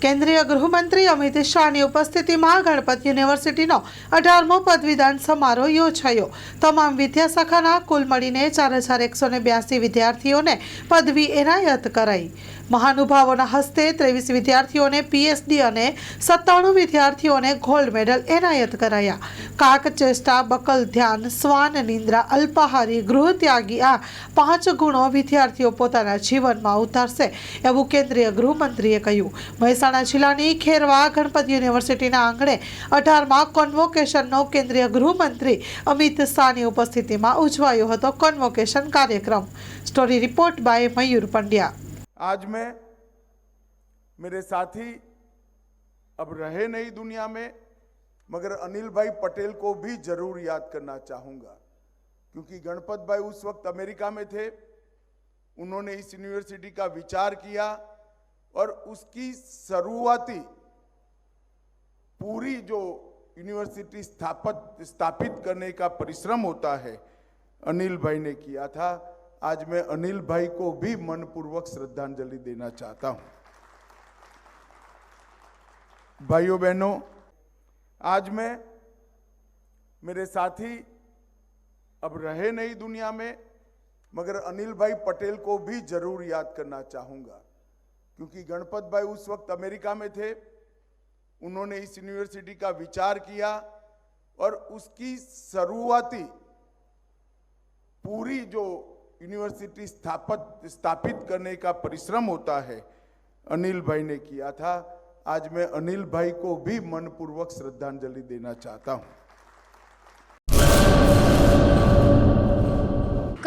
કેન્દ્રીય ગૃહમંત્રી અમિત શાહની ઉપસ્થિતિમાં ગણપત યુનિવર્સિટીનો અઢારમો પદવીદાન સમારોહ યોજાયો. તમામ વિદ્યાશાખાના કુલ મળીને ચાર હજાર એકસો ને બ્યાસી વિદ્યાર્થીઓને પદવી એનાયત કરાઈ. મહાનુભાવોના હસ્તે ત્રેવીસ વિદ્યાર્થીઓને પીએચડી અને સત્તાણું વિદ્યાર્થીઓને ગોલ્ડ મેડલ એનાયત કરાયા. કાક, ચેષ્ટા, બકલ, ધ્યાન, શ્વાન, નિંદ્રા, અલ્પાહારી ગૃહત્યાગી આ પાંચ ગુણો વિદ્યાર્થીઓ પોતાના જીવનમાં ઉતારશે એવું કેન્દ્રીય ગૃહમંત્રીએ કહ્યું. મહેસાણા જિલ્લાની ખેરવા ગણપત યુનિવર્સિટીના આંગણે અઢારમાં કોન્વોકેશનનો કેન્દ્રીય ગૃહમંત્રી અમિત શાહની ઉપસ્થિતિમાં ઉજવાયો હતો કોન્વોકેશન કાર્યક્રમ story report by Mayur Pandya आज मैं मेरे साथी अब रहे नहीं दुनिया में मगर अनिल भाई पटेल को भी जरूर याद करना चाहूंगा क्योंकि गणपत भाई उस वक्त अमेरिका में थे उन्होंने इस यूनिवर्सिटी का विचार किया और उसकी शुरुआती पूरी जो यूनिवर्सिटी स्थापित स्थापित करने का परिश्रम होता है, अनिल भाई ने किया था। आज मैं अनिल भाई को भी मनपूर्वक श्रद्धांजलि देना चाहता हूँ। भाइयों बहनों, आज मैं, मेरे साथी अब रहे नहीं दुनिया में, मगर अनिल भाई पटेल को भी ज़रूर याद करना चाहूँगा। क्योंकि गणपत भाई उस वक्त अमेरिका में थे, उन्होंने इस यूनिवर्सिटी का विचार किया और उसकी शुरुआती पूरी जो यूनिवर्सिटी स्थापित स्थापित करने का परिश्रम होता है, अनिल भाई ने किया था। आज मैं अनिल भाई को भी मनपूर्वक श्रद्धांजलि देना चाहता हूँ।